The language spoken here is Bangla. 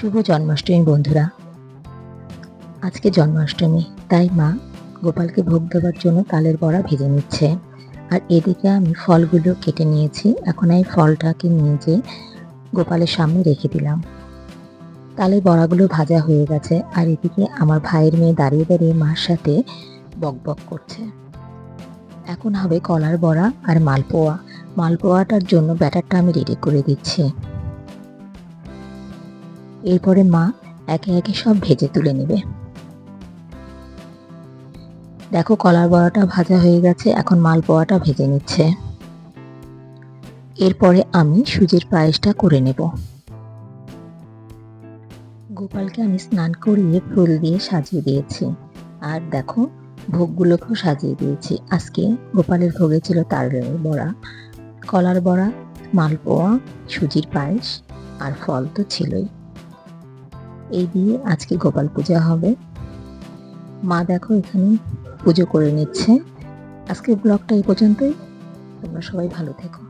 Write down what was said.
শুভ জন্মাষ্টমী, বন্ধুরা। আজকে জন্মাষ্টমী, তাই মা গোপালকে ভোগ দেওয়ার জন্য তালের বড়া ভেজে নিচ্ছে। আর এদিকে আমি ফলগুলো কেটে নিয়েছি। এখন এই ফলটাকে নিয়ে যে গোপালের সামনে রেখে দিলাম। তালের বড়াগুলো ভাজা হয়ে গেছে। আর এদিকে আমার ভাইয়ের মেয়ে দাঁড়িয়ে দাঁড়িয়ে মার সাথে বকবক করছে। এখন হবে কলার বড়া আর মালপোয়া। মালপোয়াটার জন্য ব্যাটারটা আমি রেডি করে দিচ্ছি। এরপরে মা একে একে সব ভেজে তুলে নেবে। দেখো কলার বড়াটা ভাজা হয়ে গেছে, এখন মালপোয়াটা ভেজে নিচ্ছে। এরপরে আমি সুজির পায়েসটা করে নেব। গোপালকে আমি স্নান করিয়ে ফুল দিয়ে সাজিয়ে দিয়েছি। আর দেখো ভোগগুলোকেও সাজিয়ে দিয়েছি। আজকে গোপালের ভোগে ছিল তালের বড়া। কলার বড়া, মালপোয়া, সুজির পায়েস আর ফল তো ছিলই। এই দিয়ে আজকে গোপাল পূজা হবে। মা দেখো এখানে পুজো করে নিচ্ছে। আজকে ব্লগটা এই পর্যন্তই। তোমরা সবাই ভালো থেকো।